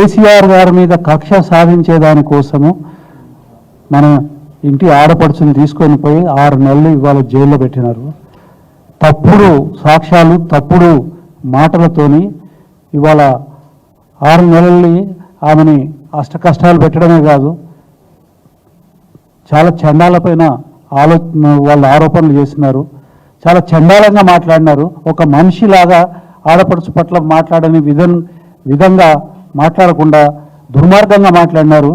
కేసీఆర్ గారి మీద కక్ష సాధించే దానికోసము మన ఇంటి ఆడపడుచుని తీసుకొని పోయి ఆరు నెలలు ఇవాళ జైల్లో పెట్టినారు. తప్పుడు సాక్ష్యాలు తప్పుడు మాటలతోని ఇవాళ ఆరు నెలల్ని ఆమెని అష్ట కష్టాలు పెట్టడమే కాదు చాలా చండాలపైన ఆలో వాళ్ళు ఆరోపణలు చేస్తున్నారు చాలా చండాలంగా మాట్లాడినారు. ఒక మనిషిలాగా ఆడపడుచు పట్ల మాట్లాడని విధం విధంగా మాట్లాడకుండా దుర్మార్గంగా మాట్లాడినారు.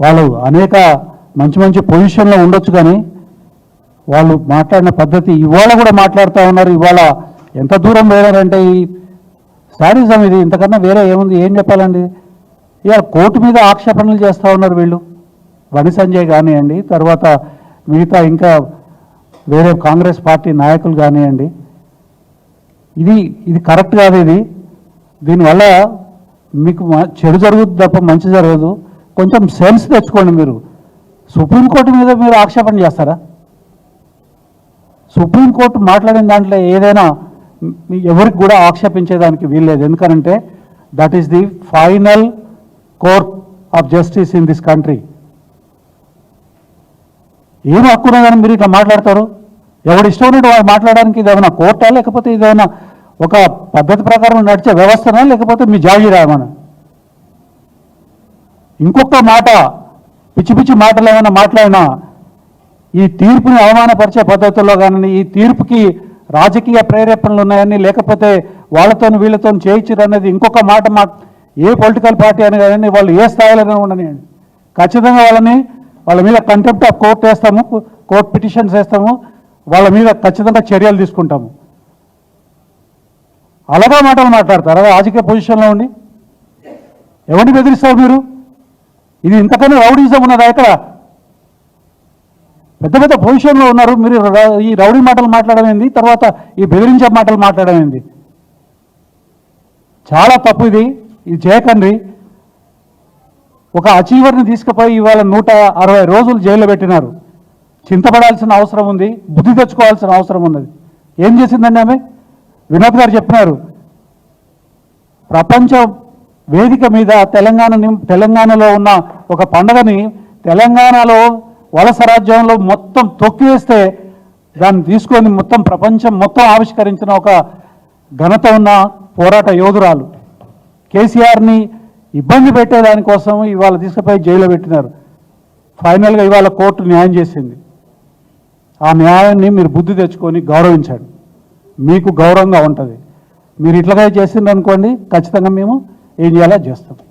వాళ్ళు అనేక మంచి మంచి పొజిషన్లో ఉండొచ్చు కానీ వాళ్ళు మాట్లాడిన పద్ధతి ఇవాళ కూడా మాట్లాడుతూ ఉన్నారు. ఇవాళ ఎంత దూరం పోయారంటే ఈ శారీజం ఇది. ఇంతకన్నా వేరే ఏముంది? ఏం చెప్పాలండి? ఇవాళ కోర్టు మీద ఆక్షేపణలు చేస్తూ ఉన్నారు వీళ్ళు. వని సంజయ్ కానివ్వండి తర్వాత మిగతా ఇంకా వేరే కాంగ్రెస్ పార్టీ నాయకులు కానివ్వండి. ఇది ఇది కరెక్ట్ కాదు ఇది. దీనివల్ల మీకు చెడు జరుగుతుంది తప్ప మంచి జరగదు. కొంచెం సెన్స్ తెచ్చుకోండి మీరు. సుప్రీంకోర్టు మీద మీరు ఆక్షేపణ చేస్తారా? సుప్రీంకోర్టు మాట్లాడిన దాంట్లో ఏదైనా ఎవరికి కూడా ఆక్షేపించేదానికి వీల్లేదు. ఎందుకనంటే that is the final court of justice in this country ఏం హక్కున్నా కానీ మీరు ఇట్లా మాట్లాడతారు? ఎవడు ఇష్టం ఉన్నట్టు వాడు మాట్లాడడానికి ఇదేమైనా కోర్టా లేకపోతే ఇదేమైనా ఒక పద్ధతి ప్రకారం నడిచే వ్యవస్థనా లేకపోతే మీ జాగీరా ఇంకొక మాట పిచ్చి పిచ్చి మాటలు ఏమైనా మాట్లాడినా ఈ తీర్పుని అవమానపరిచే పద్ధతుల్లో కానీ ఈ తీర్పుకి రాజకీయ ప్రేరేపణలు ఉన్నాయని లేకపోతే వాళ్ళతో వీళ్ళతో చేయించారు అనేది ఇంకొక మాట మా ఏ పొలిటికల్ పార్టీ అని కానీ వాళ్ళు ఏ స్థాయిలోనే ఉండనియండి ఖచ్చితంగా వాళ్ళని వాళ్ళ మీద కంటెంప్ట్ ఆఫ్ కోర్టు వేస్తాము కోర్టు పిటిషన్స్ వేస్తాము వాళ్ళ మీద ఖచ్చితంగా చర్యలు తీసుకుంటాము. అలాగా మాటలు మాట్లాడతారు. అలా రాజకీయ పొజిషన్లో ఉండి. ఎవరిని బెదిరిస్తారు మీరు? ఇది ఇంతకన్నా రౌడీజం ఉన్నదా ఇక్కడ? పెద్ద పెద్ద పొజిషన్లో ఉన్నారు. మీరు ఈ రౌడీ మాటలు మాట్లాడడం తర్వాత ఈ బెదిరించే మాటలు మాట్లాడడం చాలా తప్పు ఇది. ఇది చేయకండి. ఒక అచీవర్ని తీసుకుపోయి ఇవాళ నూట అరవై రోజులు జైల్లో పెట్టినారు. చింతపడాల్సిన అవసరం ఉంది. బుద్ధి తెచ్చుకోవాల్సిన అవసరం ఉన్నది. ఏం చేసిందండి ఆమె? వినోద్ గారు చెప్పినారు. ప్రపంచ వేదిక మీద తెలంగాణని తెలంగాణలో ఉన్న ఒక పండగని తెలంగాణలో వలస రాజ్యంలో మొత్తం తొక్కివేస్తే దాన్ని తీసుకొని మొత్తం ప్రపంచం మొత్తం ఆవిష్కరించిన ఒక ఘనత ఉన్న పోరాట యోధురాలు. కేసీఆర్ని ఇబ్బంది పెట్టేదానికోసం ఇవాళ తీసుకుపోయి జైల్లో పెట్టినారు. ఫైనల్గా ఇవాళ కోర్టు న్యాయం చేసింది. ఆ న్యాయాన్ని మీరు బుద్ధి తెచ్చుకొని గౌరవించండి. మీకు గౌరవంగా ఉంటుంది. మీరు ఇట్లాగే చేసిండ్రు అనుకోండి ఖచ్చితంగా మేము ఏం చేయాలో చేస్తాం.